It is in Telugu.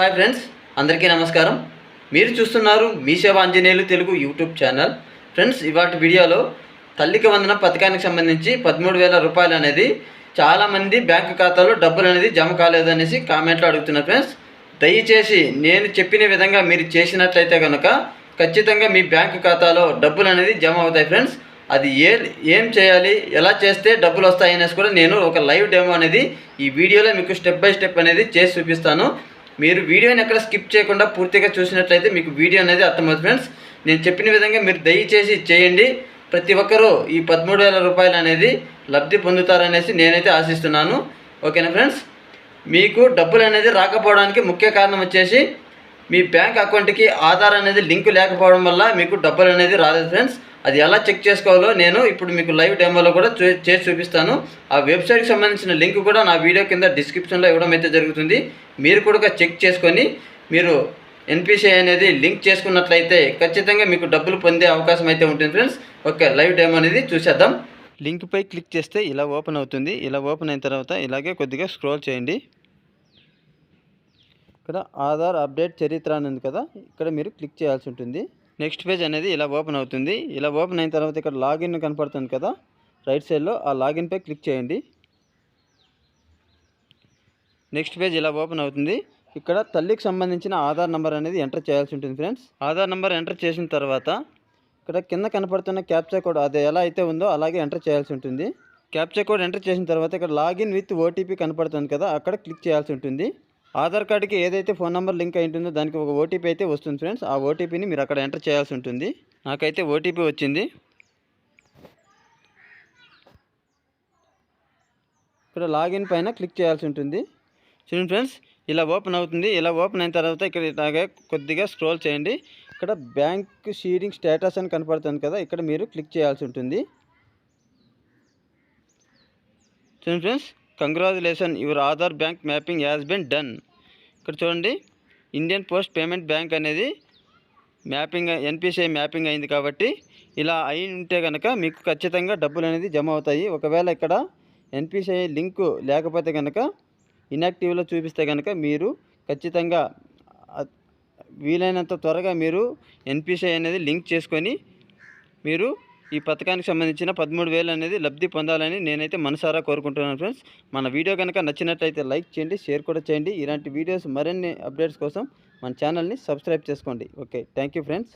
హాయ్ ఫ్రెండ్స్ అందరికీ నమస్కారం. మీరు చూస్తున్నారు మీ సేవ Anjaneyulu Telugu YouTube channel. Friends ఇవాటి వీడియోలో తల్లికి వందన పథకానికి సంబంధించి పదమూడు వేల రూపాయలు అనేది చాలామంది బ్యాంకు ఖాతాలో డబ్బులు అనేది జమ కాలేదనేసి కామెంట్లో అడుగుతున్నారు ఫ్రెండ్స్ దయచేసి నేను చెప్పిన విధంగా మీరు చేసినట్లయితే కనుక ఖచ్చితంగా మీ బ్యాంకు ఖాతాలో డబ్బులు అనేది జమ అవుతాయి ఫ్రెండ్స్ అది ఏ ఏం చేయాలి ఎలా చేస్తే డబ్బులు వస్తాయి అనేసి కూడా నేను ఒక లైవ్ డెమో అనేది ఈ వీడియోలో మీకు స్టెప్ బై స్టెప్ అనేది చేసి చూపిస్తాను. మీరు వీడియోని ఎక్కడ స్కిప్ చేయకుండా పూర్తిగా చూసినట్లయితే మీకు వీడియో అనేది అర్థమవుతుంది ఫ్రెండ్స్ నేను చెప్పిన విధంగా మీరు దయచేసి చేయండి. ప్రతి ఒక్కరూ ఈ పదమూడు వేల రూపాయలు అనేది లబ్ధి పొందుతారనేసి నేనైతే ఆశిస్తున్నాను. ఓకేనా ఫ్రెండ్స్ మీకు డబ్బులు అనేది రాకపోవడానికి ముఖ్య కారణం వచ్చేసి మీ బ్యాంక్ అకౌంట్కి ఆధార్ అనేది లింక్ లేకపోవడం వల్ల మీకు డబ్బులు అనేది రాలేదు ఫ్రెండ్స్ అది ఎలా చెక్ చేసుకోవాలో నేను ఇప్పుడు మీకు లైవ్ డెమోలో కూడా చూ చేసి చూపిస్తాను. ఆ వెబ్సైట్కి సంబంధించిన లింక్ కూడా నా వీడియో కింద డిస్క్రిప్షన్లో ఇవ్వడం అయితే జరుగుతుంది. మీరు కూడా చెక్ చేసుకొని మీరు ఎన్పిసిఐ అనేది లింక్ చేసుకున్నట్లయితే ఖచ్చితంగా మీకు డబ్బులు పొందే అవకాశం అయితే ఉంటుంది ఫ్రెండ్స్. ఓకే లైవ్ డెమో అనేది చూసేద్దాం. లింక్పై క్లిక్ చేస్తే ఇలా ఓపెన్ అవుతుంది. ఇలా ఓపెన్ అయిన తర్వాత ఇలాగే కొద్దిగా స్క్రోల్ చేయండి. ఇక్కడ ఆధార్ అప్డేట్ చరిత్ర అని ఉంది కదా ఇక్కడ మీరు క్లిక్ చేయాల్సి ఉంటుంది. నెక్స్ట్ పేజ్ అనేది ఇలా ఓపెన్ అవుతుంది. ఇలా ఓపెన్ అయిన తర్వాత ఇక్కడ లాగిన్ కనపడుతుంది కదా. రైట్ సైడ్లో ఆ లాగిన్పై క్లిక్ చేయండి. నెక్స్ట్ పేజ్ ఇలా ఓపెన్ అవుతుంది. ఇక్కడ తల్లికి సంబంధించిన ఆధార్ నెంబర్ అనేది ఎంటర్ చేయాల్సి ఉంటుంది ఫ్రెండ్స్. ఆధార్ నెంబర్ ఎంటర్ చేసిన తర్వాత ఇక్కడ కింద కనపడుతున్న క్యాప్చా కోడ్ అది ఎలా అయితే ఉందో అలాగే ఎంటర్ చేయాల్సి ఉంటుంది. క్యాప్చా కోడ్ ఎంటర్ చేసిన తర్వాత ఇక్కడ లాగిన్ విత్ ఓటీపీ కనపడుతుంది కదా అక్కడ క్లిక్ చేయాల్సి ఉంటుంది. ఆధార్ కార్డుకి ఏదైతే ఫోన్ నెంబర్ లింక్ అయి ఉంటుందో దానికి ఒక ఓటీపీ అయితే వస్తుంది ఫ్రెండ్స్. ఆ ఓటీపీని మీరు అక్కడ ఎంటర్ చేయాల్సి ఉంటుంది. నాకైతే ఓటీపీ వచ్చింది. ఇక్కడ లాగిన్ పైన క్లిక్ చేయాల్సి ఉంటుంది. చూడండి ఫ్రెండ్స్ ఇలా ఓపెన్ అవుతుంది. ఇలా ఓపెన్ అయిన తర్వాత ఇక్కడ ఇలాగే కొద్దిగా స్క్రోల్ చేయండి. ఇక్కడ బ్యాంక్ షీడింగ్ స్టేటస్ అని కనపడుతుంది కదా ఇక్కడ మీరు క్లిక్ చేయాల్సి ఉంటుంది. చూడండి friends congratulation your Aadhaar bank mapping has been done ఇక్కడ చూడండి ఇండియన్ పోస్ట్ పేమెంట్ బ్యాంక్ అనేది మ్యాపింగ్ ఎన్పిసిఐ మ్యాపింగ్ అయింది కాబట్టి ఇలా అయి ఉంటే కనుక మీకు ఖచ్చితంగా డబ్బులు అనేది జమ అవుతాయి. ఒకవేళ ఇక్కడ ఎన్పిసిఐ లింకు లేకపోతే కనుక ఇన్యాక్టివ్లో చూపిస్తే కనుక మీరు ఖచ్చితంగా వీలైనంత త్వరగా మీరు ఎన్పిసిఐ అనేది లింక్ చేసుకొని మీరు ఈ పథకానికి సంబంధించిన పదమూడు వేలు అనేది లబ్ధి పొందాలని నేనైతే మనసారా కోరుకుంటున్నాను ఫ్రెండ్స్. మన వీడియో కనుక నచ్చినట్లయితే లైక్ చేయండి షేర్ కూడా చేయండి. ఇలాంటి వీడియోస్ మరిన్ని అప్డేట్స్ కోసం మన ఛానల్ని సబ్స్క్రైబ్ చేసుకోండి. Okay thank you friends.